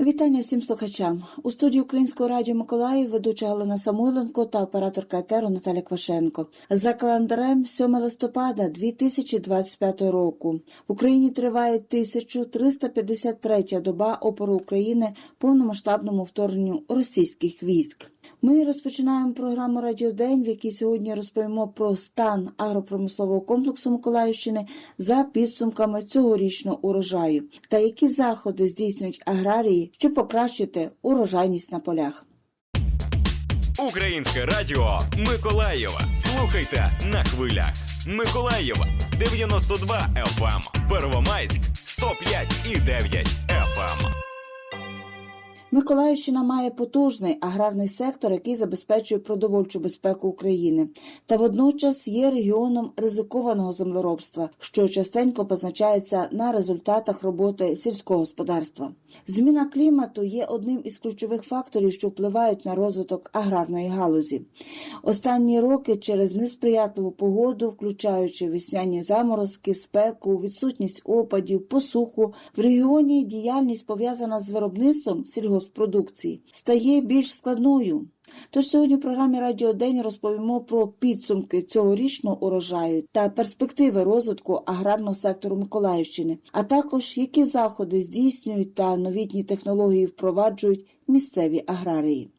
Вітання всім слухачам. У студії Українського радіо Миколаїв ведуча Галина Самойленко та операторка етеру Наталя Квашенко. За календарем 7 листопада 2025 року в Україні триває 1353 доба опору України повномасштабному вторгненню російських військ. Ми розпочинаємо програму Радіодень, в якій сьогодні розповімо про стан агропромислового комплексу Миколаївщини за підсумками цьогорічного урожаю та які заходи здійснюють аграрії, щоб покращити урожайність на полях. Українське радіо Миколаєва. Слухайте на хвилях. Миколаєва 92 FM. Первомайськ 105 і 9 FM. Миколаївщина має потужний аграрний сектор, який забезпечує продовольчу безпеку України, та водночас є регіоном ризикованого землеробства, що частенько позначається на результатах роботи сільського господарства. Зміна клімату є одним із ключових факторів, що впливають на розвиток аграрної галузі. Останні роки через несприятливу погоду, включаючи весняні заморозки, спеку, відсутність опадів, посуху, в регіоні діяльність пов'язана з виробництвом сільгоспродукції стає більш складною. Тож сьогодні в програмі Радіо День розповімо про підсумки цьогорічного урожаю та перспективи розвитку аграрного сектору Миколаївщини, а також які заходи здійснюють та новітні технології впроваджують місцеві аграрії.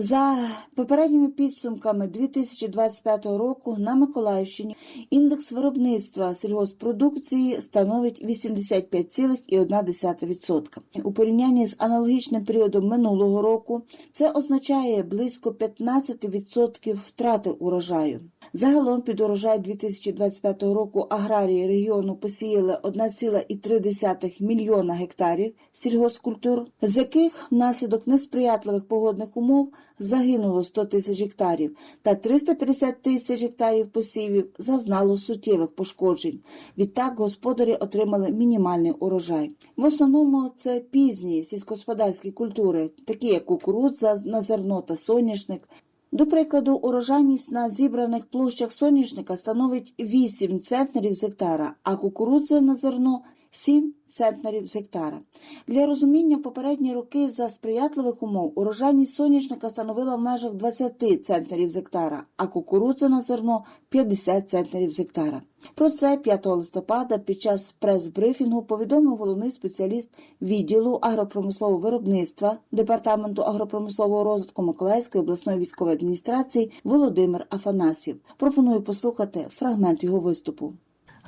За попередніми підсумками 2025 року на Миколаївщині індекс виробництва сільгоспродукції становить 85,1%. У порівнянні з аналогічним періодом минулого року це означає близько 15% втрати урожаю. Загалом під урожай 2025 року аграрії регіону посіяли 1,3 мільйона гектарів сільгоспкультур, з яких внаслідок несприятливих погодних умов загинуло 100 тисяч гектарів, та 350 тисяч гектарів посівів зазнало суттєвих пошкоджень. Відтак господарі отримали мінімальний урожай. В основному це пізні сільськогосподарські культури, такі як кукурудза на зерно та соняшник. До прикладу, урожайність на зібраних площах соняшника становить 8 центнерів з гектара, а кукурудзи на зерно 7 центнерів з гектара. Для розуміння в попередні роки за сприятливих умов урожайність соняшника становила в межах 20 центнерів з гектара, а кукурудза на зерно 50 центнерів з гектара. Про це 5 листопада під час прес-брифінгу повідомив головний спеціаліст відділу агропромислового виробництва Департаменту агропромислового розвитку Миколаївської обласної військової адміністрації Володимир Афанасів. Пропоную послухати фрагмент його виступу.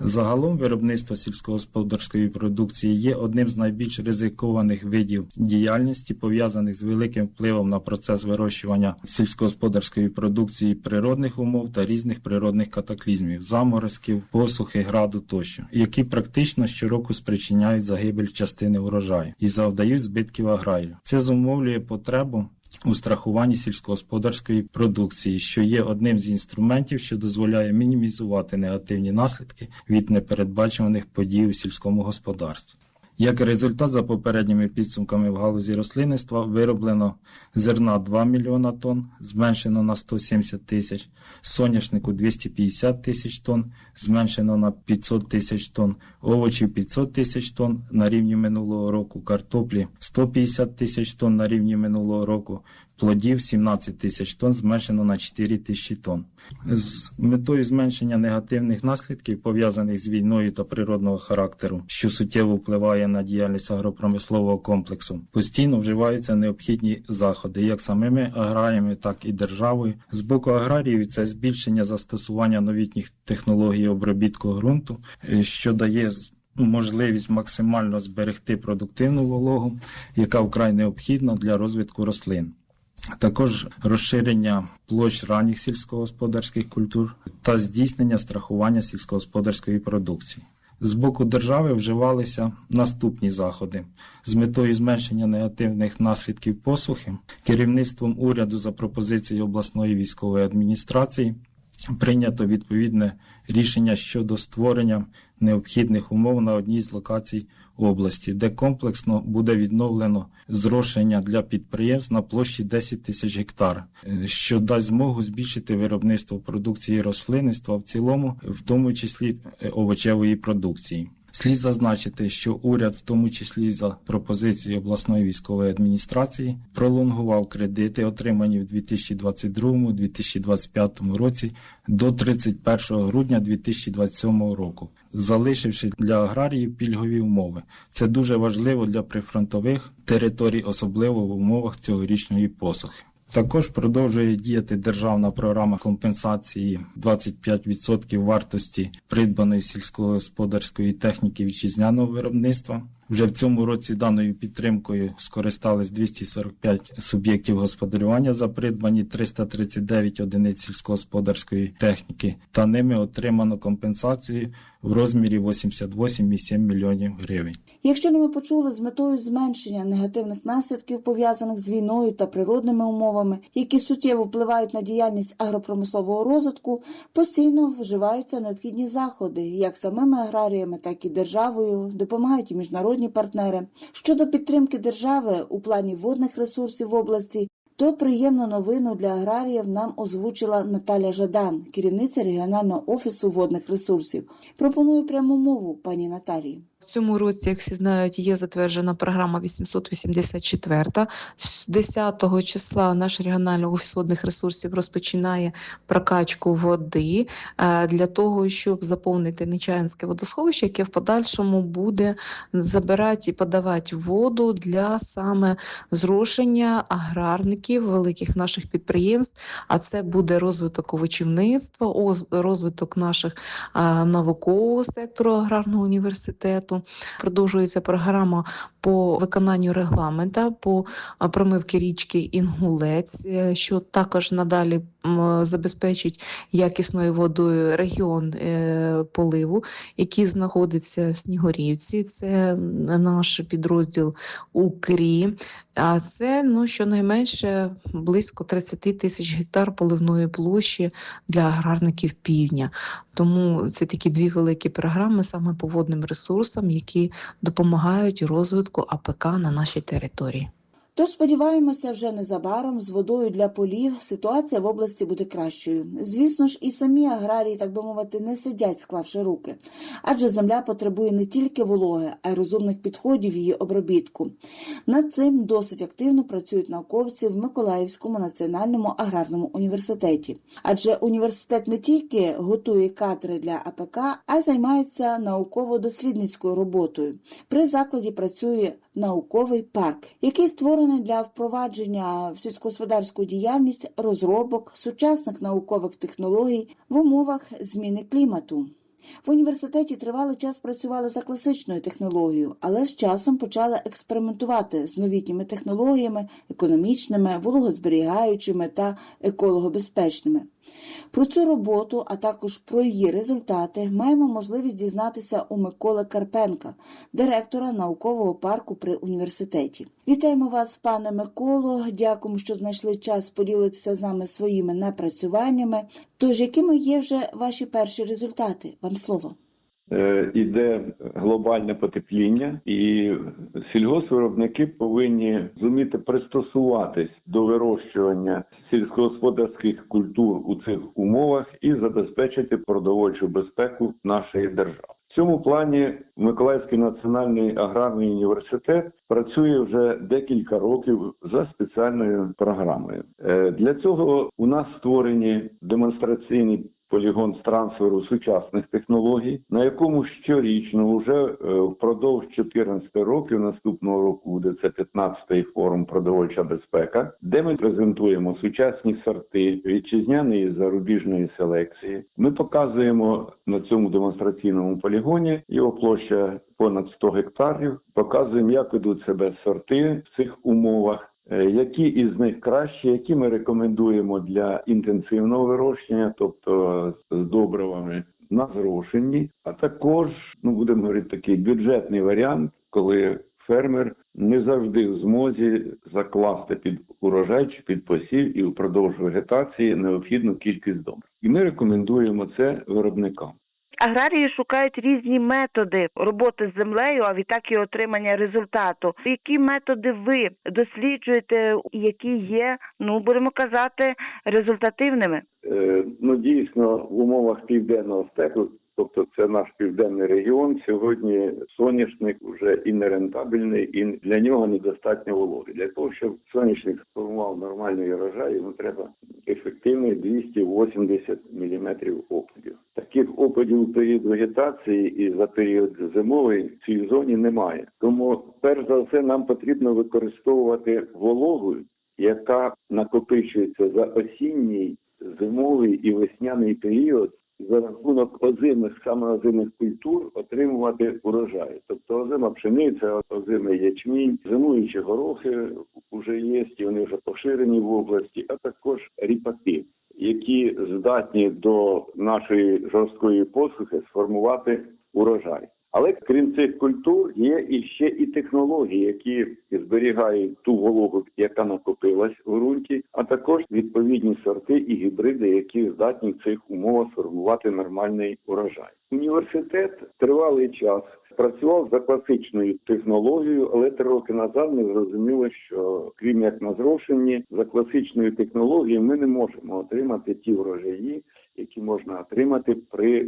Загалом виробництво сільськогосподарської продукції є одним з найбільш ризикованих видів діяльності, пов'язаних з великим впливом на процес вирощування сільськогосподарської продукції природних умов та різних природних катаклізмів, заморозків, посухи, граду тощо, які практично щороку спричиняють загибель частини урожаю і завдають збитків аграрію. Це зумовлює потребу у страхуванні сільськогосподарської продукції, що є одним з інструментів, що дозволяє мінімізувати негативні наслідки від непередбачуваних подій у сільському господарстві. Як результат, за попередніми підсумками в галузі рослинництва вироблено зерна 2 мільйона тонн, зменшено на 170 тисяч, соняшнику 250 тисяч тонн, зменшено на 500 тисяч тонн, овочів 500 тисяч тонн на рівні минулого року, картоплі 150 тисяч тонн на рівні минулого року, плодів 17 тисяч тонн, зменшено на 4 тисячі тонн. З метою зменшення негативних наслідків, пов'язаних з війною та природного характеру, що суттєво впливає на діяльність агропромислового комплексу, постійно вживаються необхідні заходи, як самими аграріями, так і державою. З боку аграріїв це збільшення застосування новітніх технологій обробітку ґрунту, е, що дає можливість максимально зберегти продуктивну вологу, яка вкрай необхідна для розвитку рослин. Також розширення площ ранніх сільськогосподарських культур та здійснення страхування сільськогосподарської продукції. З боку держави вживалися наступні заходи з метою зменшення негативних наслідків посухи, керівництвом уряду за пропозицією обласної військової адміністрації прийнято відповідне рішення щодо створення необхідних умов на одній з локацій області, де комплексно буде відновлено зрошення для підприємств на площі 10 тисяч гектар, е, що дасть змогу збільшити виробництво продукції рослинництва в цілому, в тому числі е, овочевої продукції. Слід зазначити, що уряд, в тому числі за пропозицією обласної військової адміністрації, пролонгував кредити, отримані в 2022-2025 році до 31 грудня 2027 року, залишивши для аграріїв пільгові умови. Це дуже важливо для прифронтових територій, особливо в умовах цьогорічної посухи. Також продовжує діяти державна програма компенсації 25% вартості придбаної сільськогосподарської техніки вітчизняного виробництва. Вже в цьому році даною підтримкою скористались 245 суб'єктів господарювання за придбані 339 одиниць сільськогосподарської техніки, та ними отримано компенсацію в розмірі 88,7 мільйонів гривень. Якщо не ми почули з метою зменшення негативних наслідків, пов'язаних з війною та природними умовами, які суттєво впливають на діяльність агропромислового розвитку, постійно вживаються необхідні заходи, як самими аграріями, так і державою, допомагають і міжнародні партнери. Щодо підтримки держави у плані водних ресурсів в області, то приємну новину для аграріїв нам озвучила Наталя Жадан, керівниця регіонального офісу водних ресурсів. Пропоную пряму мову пані Наталії. В цьому році, як всі знають, є затверджена програма 884. З 10 числа наш регіональний офіс водних ресурсів розпочинає прокачку води е, для того, щоб заповнити Нечаянське водосховище, яке в подальшому буде забирати і подавати воду для саме зрошення аграрників великих наших підприємств. А це буде розвиток овочівництва, оз- розвиток наших наукового сектору аграрного університету. Продовжується програма по виконанню регламента по промивки річки Інгулець, е, що також надалі забезпечить якісною водою регіон е, поливу, який знаходиться в Снігурівці. Це наш підрозділ УКРІ. А це ну щонайменше близько 30 тисяч гектар поливної площі для аграрників півдня. Тому це такі дві великі програми саме по водним ресурсам, які допомагають розвитку АПК на нашій території. Тож сподіваємося, вже незабаром з водою для полів ситуація в області буде кращою. Звісно ж, і самі аграрії, так би мовити, не сидять, склавши руки, адже земля потребує не тільки вологи, а й розумних підходів її обробітку. Над цим досить активно працюють науковці в Миколаївському національному аграрному університеті. Адже університет не тільки готує кадри для АПК, а й займається науково-дослідницькою роботою. При закладі працює науковий парк, який створений для впровадження в сільськогосподарську діяльність розробок сучасних наукових технологій в умовах зміни клімату. В університеті тривалий час працювали за класичною технологією, але з часом почали експериментувати з новітніми технологіями, економічними, вологозберігаючими та екологобезпечними. Про цю роботу, а також про її результати, маємо можливість дізнатися у Миколи Карпенка, директора наукового парку при університеті. Вітаємо вас, пане Миколо. Дякуємо, що знайшли час поділитися з нами своїми напрацюваннями. Тож, якими є вже ваші перші результати? Вам слово. Е, Іде глобальне потепління, і сільгоспвиробники повинні зуміти пристосуватись до вирощування сільськогосподарських культур у цих умовах і забезпечити продовольчу безпеку нашої держави. В цьому плані Миколаївський національний аграрний університет працює вже декілька років за спеціальною програмою. Е, Для цього у нас створені демонстраційні полігон з трансферу сучасних технологій, на якому щорічно вже е, впродовж 14 років наступного року буде це 15-й форум продовольча безпека, де ми презентуємо сучасні сорти вітчизняної зарубіжної селекції. Ми показуємо на цьому демонстраційному полігоні його площа понад 100 гектарів. Показуємо, як ведуть себе сорти в цих умовах. Е, Які із них кращі, які ми рекомендуємо для інтенсивного вирощення, тобто з добривами на зрошенні, а також ну будемо говорити такий бюджетний варіант, коли фермер не завжди в змозі закласти під урожай чи під посів і впродовж вегетації необхідну кількість добрив. І ми рекомендуємо це виробникам. Аграрії шукають різні методи роботи з землею, а відтак і отримання результату. Які методи ви досліджуєте, які є, ну будемо казати, результативними? Е, ну дійсно в умовах південного степу тобто це наш південний регіон. Сьогодні соняшник вже і нерентабельний, і для нього недостатньо вологи. Для того, щоб соняшник сформував нормальний урожай, йому треба ефективний 280 мм опадів. Таких опадів у період вегетації і за період зимовий в цій зоні немає. Тому, перш за все, нам потрібно використовувати вологу, яка накопичується за осінній, зимовий і весняний період. За рахунок озимих саме озимих культур отримувати урожай. Тобто озима пшениця, озимий ячмінь, зимуючі горохи вже є, і вони вже поширені в області, а також ріпаки, які здатні до нашої жорсткої посухи сформувати урожай. Але крім цих культур є і ще і технології, які зберігають ту вологу, яка накопилась в ґрунті, а також відповідні сорти і гібриди, які здатні в цих умовах сформувати нормальний урожай. Університет тривалий час працював за класичною технологією, але три роки назад ми зрозуміли, що крім як на зрошенні, за класичною технологією ми не можемо отримати ті врожаї, які можна отримати при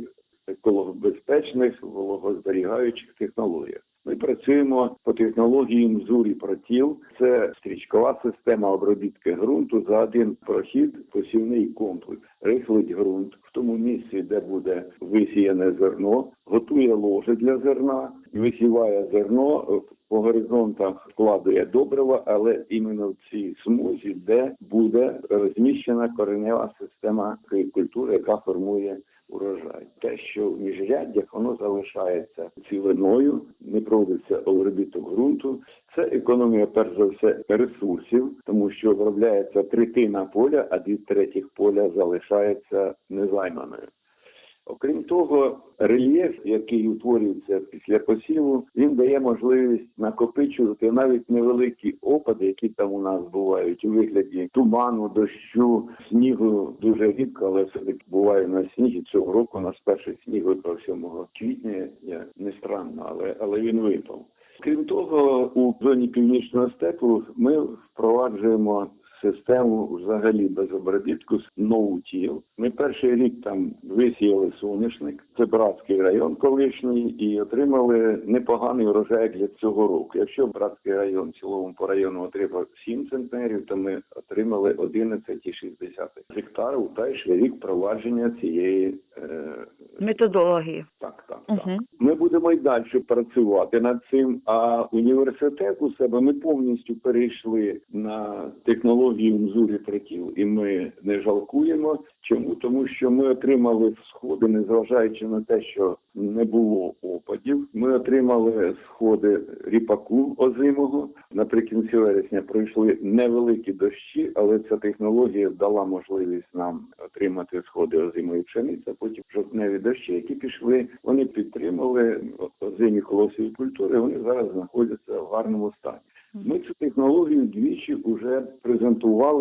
екологобезпечних вологозберігаючих технологіях. Ми працюємо по технології мзурі протіл. Це стрічкова система обробітки ґрунту за один прохід, посівний комплекс. Рихлить ґрунт в тому місці, де буде висіяне зерно, готує ложе для зерна, висіває зерно по горизонтах вкладує добрива, але іменно в цій смузі, де буде розміщена коренева система культури, яка формує урожай. Те, що в міжряддях воно залишається цілиною, не проводиться обробіток ґрунту. Це економія, перш за все, ресурсів, тому що обробляється третина поля, а дві третіх поля залишається незайманою. Окрім того, рельєф, який утворюється після посіву, він дає можливість накопичувати навіть невеликі опади, які там у нас бувають у вигляді туману, дощу, снігу дуже рідко, але все таки буває на снігі. Цього року у нас перший сніг випав 7 квітня. Я не странно, але але він випав. Крім того, у зоні північного степу ми впроваджуємо систему взагалі без обробітку ноутіл. Ми перший рік там висіяли соняшник, це Братський район колишній, і отримали непоганий урожай для цього року. Якщо Братський район в цілому по району отримав 7 центнерів, то ми отримали 11,6 гектарів у перший рік провадження цієї е, Методології. так, так, Угу. так. Ми будемо й далі працювати над цим. А університет у себе ми повністю перейшли на технологію мзурі прикіл, і ми не жалкуємо. Чому? Тому що ми отримали сходи, незважаючи на те, що не було опадів. Ми отримали сходи ріпаку озимого. Наприкінці вересня пройшли невеликі дощі, але ця технологія дала можливість нам отримати сходи озимої пшениці. Потім жовтневі дощі, які пішли, вони підтримали озимі колосові культури. Вони зараз знаходяться в гарному стані. Ми цю технологію двічі вже презентували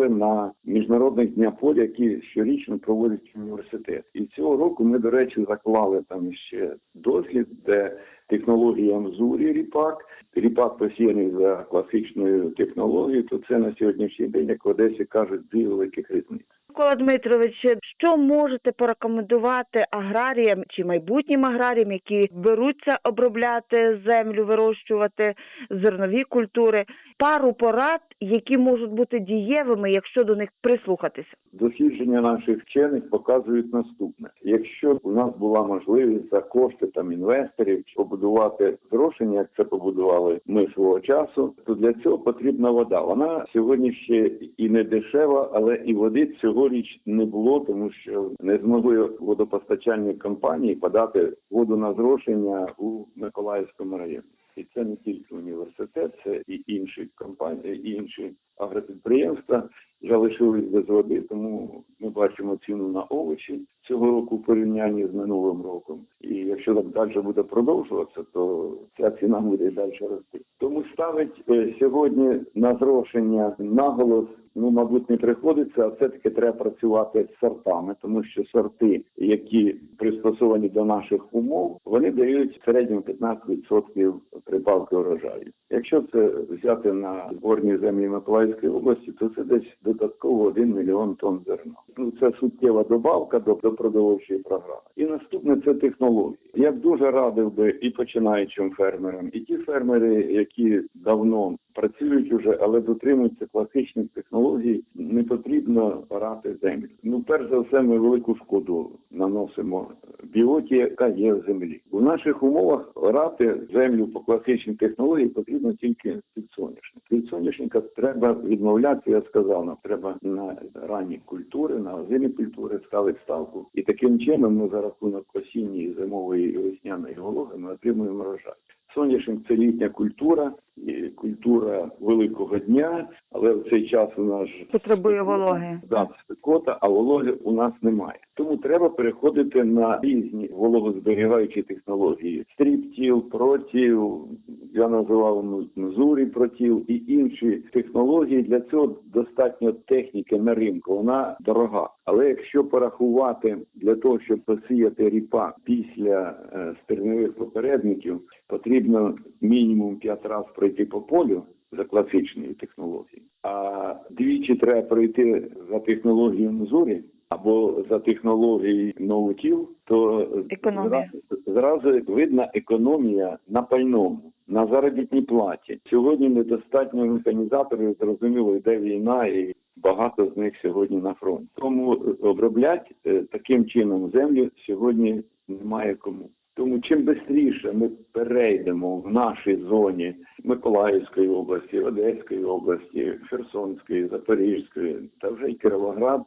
на міжнародних днях поля, які щорічно проводить університет. І цього року ми, до речі, заклали там ще дослід, де технологія Мзурі ріпак, ріпак посіяний за класичною технологією, то це на сьогоднішній день, як в Одесі кажуть, дві великих різниці. Микола Дмитрович, що можете порекомендувати аграріям чи майбутнім аграріям, які беруться обробляти землю, вирощувати зернові культури, пару порад, які можуть бути дієвими, якщо до них прислухатися? Дослідження наших вчених показують наступне: якщо у нас була можливість за кошти там інвесторів побудувати зрошення, як це побудували ми свого часу, то для цього потрібна вода. Вона сьогодні ще і не дешева, але і води цьогоріч не було, тому що не змогли водопостачальні компанії подати воду на зрошення у Миколаївському районі. І це не тільки університет, це і інші компанії, і інші агропідприємства залишились без води. Тому ми бачимо ціну на овочі цього року в порівнянні з минулим роком. І якщо так далі буде продовжуватися, то ця ціна буде далі рости. Тому ставить е, сьогодні на зрошення наголос. Ну, мабуть, не приходиться, а все-таки треба працювати з сортами, тому що сорти, які пристосовані до наших умов, вони дають в середньому 15% прибавки урожаю. Якщо це взяти на зборні землі Миколаївської області, то це десь додатково 1 мільйон тонн зерна. Ну це суттєва добавка до, до продовольчої програми. І наступне це технології. Я б дуже радив би і починаючим фермерам, і ті фермери, які давно працюють уже, але дотримуються класичних технологій, не потрібно орати землю. Ну, перш за все, ми велику шкоду наносимо біоті, яка є в землі. У наших умовах орати землю по класичній технології потрібно тільки під соняшник. Від соняшника треба відмовлятися, я сказав, нам треба на ранні культури, на озимі культури ставити ставку. І таким чином ми за рахунок осінньої, зимової і весняної вологи ми отримуємо врожай. Соняшник це літня культура, культура великого дня, але в цей час у нас Потребує вологи. Да, спекота, а вологи у нас немає. Тому треба переходити на різні вологозберігаючі технології: стріптіл, протіл, я називав мзурі протіл і інші технології. Для цього достатньо техніки на ринку. Вона дорога. Але якщо порахувати для того, щоб посіяти ріпак після е, стерневих попередників, потрібно мінімум 5 разів пройти по полю за класичною технологією, а двічі треба пройти за технологією Мзурі або за технологією новотіл, то зразу, зразу видна економія на пальному. На заробітній платі сьогодні недостатньо механізаторів. Зрозуміло, йде війна, і багато з них сьогодні на фронті. Тому обробляти е, таким чином землю сьогодні немає кому. Тому чим швидше ми перейдемо в нашій зоні Миколаївської області, Одеської області, Херсонської, Запорізької та вже й Кіровоград,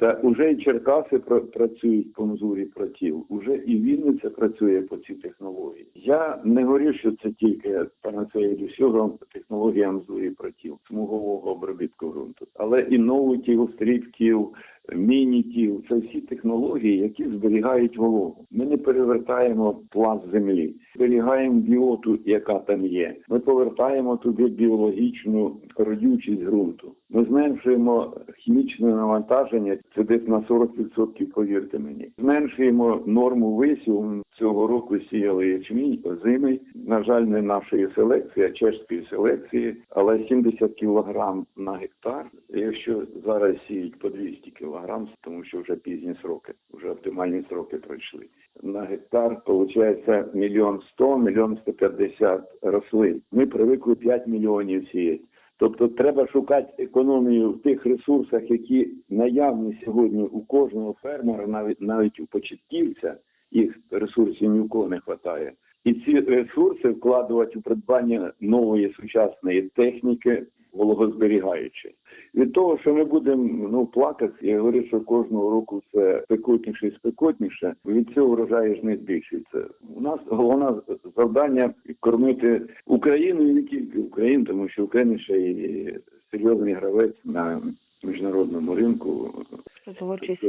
та вже і Черкаси пра- працюють по мзурі протів, уже і Вінниця працює по цій технології. Я не говорю, що це тільки панацея від усього технологія мзурі протів, смугового обробітку ґрунту, але і новотіл, стріптіл, мінітіл це всі технології, які зберігають вологу. Ми не перевертаємо пласт землі, зберігаємо біоту, яка там є. Ми повертаємо туди біологічну родючість ґрунту. Ми зменшуємо хімічне навантаження, це десь на 40%, повірте мені. Зменшуємо норму висіву. Цього року сіяли ячмінь, озимий. На жаль, не нашої селекції, а чешської селекції, але 70 кілограм на гектар. Якщо зараз сіють по 200 кілограм, тому що вже пізні сроки, вже оптимальні сроки пройшли. На гектар виходить мільйон сто, мільйон сто п'ятдесят рослин. Ми привикли 5 мільйонів сіяти. Тобто треба шукати економію в тих ресурсах, які наявні сьогодні у кожного фермера, навіть навіть у початківця, їх ресурсів кого не вистачає. І ці ресурси вкладувати у придбання нової сучасної техніки вологозберігаючої. Від того, що ми будемо ну плакати, я говорю, що кожного року все спекотніше і спекотніше. Від цього врожай ж не збільшується. У нас головне завдання кормити Україну і не тільки Україну, тому що Україна ще і серйозний гравець на міжнародному ринку.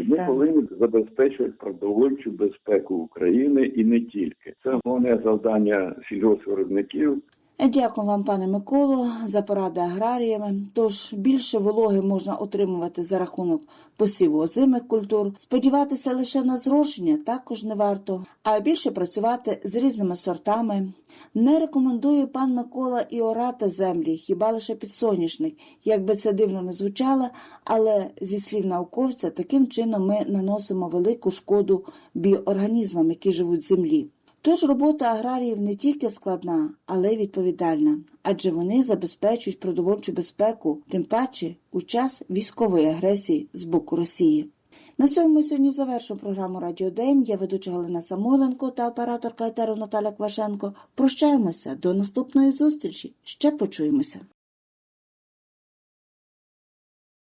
Ми повинні забезпечувати продовольчу безпеку України і не тільки. Це головне завдання сільгоспвиробників. Дякую вам, пане Миколо, за поради аграріями. Тож більше вологи можна отримувати за рахунок посіву озимих культур. Сподіватися лише на зрошення також не варто, а більше працювати з різними сортами. Не рекомендує пан Микола і орати землі, хіба лише підсоняшник. Як би це дивно не звучало, але зі слів науковця, таким чином ми наносимо велику шкоду біоорганізмам, які живуть в землі. Тож робота аграріїв не тільки складна, але й відповідальна, адже вони забезпечують продовольчу безпеку, тим паче у час військової агресії з боку Росії. На цьому ми сьогодні завершуємо програму Радіо День. Я ведуча Галина Самойленко та операторка етеру Наталя Квашенко. Прощаємося до наступної зустрічі. Ще почуємося.